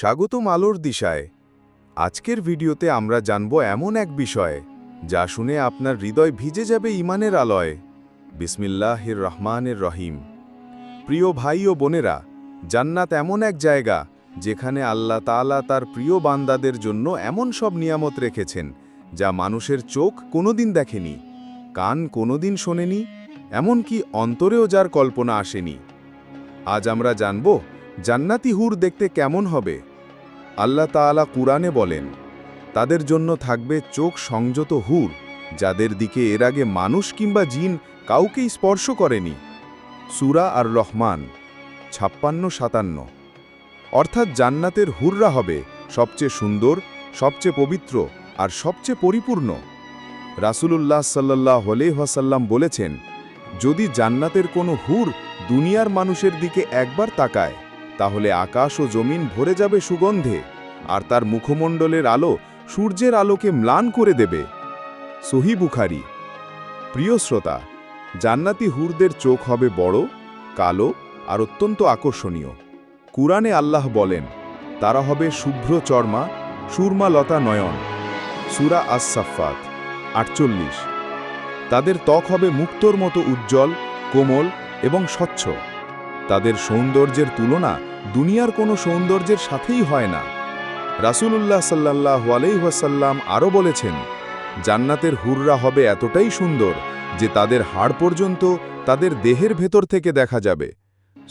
স্বাগতম আলোর দিশায়। আজকের ভিডিওতে আমরা জানব এমন এক বিষয়, যা শুনে আপনার হৃদয় ভিজে যাবে ইমানের আলয়। বিসমিল্লাহির রহমানের রহিম। প্রিয় ভাই ও বোনেরা, জান্নাত এমন এক জায়গা, যেখানে আল্লাহ তাআলা তার প্রিয় বান্দাদের জন্য এমন সব নিয়ামত রেখেছেন, যা মানুষের চোখ কোনোদিন দেখেনি, কান কোনোদিন শোনেনি, এমনকি অন্তরেও যার কল্পনা আসেনি। আজ আমরা জানব, জান্নাতি হুর দেখতে কেমন হবে। আল্লাহ তাআলা কুরআনে বলেন, তাদের জন্য থাকবে চোখ সংযত হুর, যাদের দিকে এর আগে মানুষ কিংবা জিন কাউকেই স্পর্শ করেনি। সুরা আর রহমান ছাপ্পান্ন, সাতান্ন। অর্থাৎ জান্নাতের হুররা হবে সবচেয়ে সুন্দর, সবচেয়ে পবিত্র আর সবচেয়ে পরিপূর্ণ। রাসূলুল্লাহ সাল্লাহ ওয়াসাল্লাম বলেছেন, যদি জান্নাতের কোনো হুর দুনিয়ার মানুষের দিকে একবার তাকায়, তাহলে আকাশ ও জমিন ভরে যাবে সুগন্ধে। আর তার মুখমণ্ডলের আলো সূর্যের আলোকে ম্লান করে দেবে। সহি বুখারি। প্রিয় শ্রোতা, জান্নাতি হুরদের চোখ হবে বড়, কালো আর অত্যন্ত আকর্ষণীয়। কুরআনে আল্লাহ বলেন, তারা হবে শুভ্র চর্মা, সুরমা লতা নয়ন। সুরা আস সাফাত আটচল্লিশ। তাদের ত্বক হবে মুক্তোর মতো উজ্জ্বল, কোমল এবং স্বচ্ছ। তাদের সৌন্দর্যের তুলনা দুনিয়ার কোনো সৌন্দর্যের সাথেই হয় না। রাসূলুল্লাহ সাল্লাহ আলাইহাসাল্লাম আরও বলেছেন, জান্নাতের হুররা হবে এতটাই সুন্দর যে তাদের হাড় পর্যন্ত তাদের দেহের ভেতর থেকে দেখা যাবে।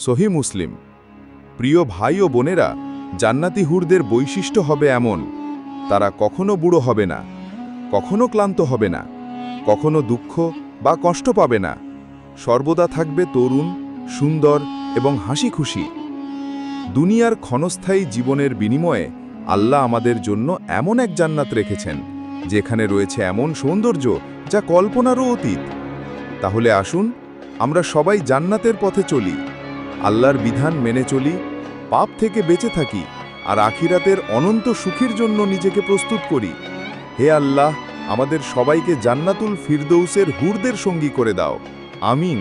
সহি মুসলিম। প্রিয় ভাই ও বোনেরা, জান্নাতি হুরদের বৈশিষ্ট্য হবে এমন, তারা কখনো বুড়ো হবে না, কখনো ক্লান্ত হবে না, কখনো দুঃখ বা কষ্ট পাবে না। সর্বদা থাকবে তরুণ, সুন্দর এবং হাসি খুশি দুনিয়ার ক্ষণস্থায়ী জীবনের বিনিময়ে আল্লাহ আমাদের জন্য এমন এক জান্নাত রেখেছেন, যেখানে রয়েছে এমন সৌন্দর্য যা কল্পনারও অতীত। তাহলে আসুন, আমরা সবাই জান্নাতের পথে চলি, আল্লাহর বিধান মেনে চলি, পাপ থেকে বেঁচে থাকি, আর আখিরাতের অনন্ত সুখের জন্য নিজেকে প্রস্তুত করি। হে আল্লাহ, আমাদের সবাইকে জান্নাতুল ফিরদৌসের হুরদের সঙ্গী করে দাও। আমিন।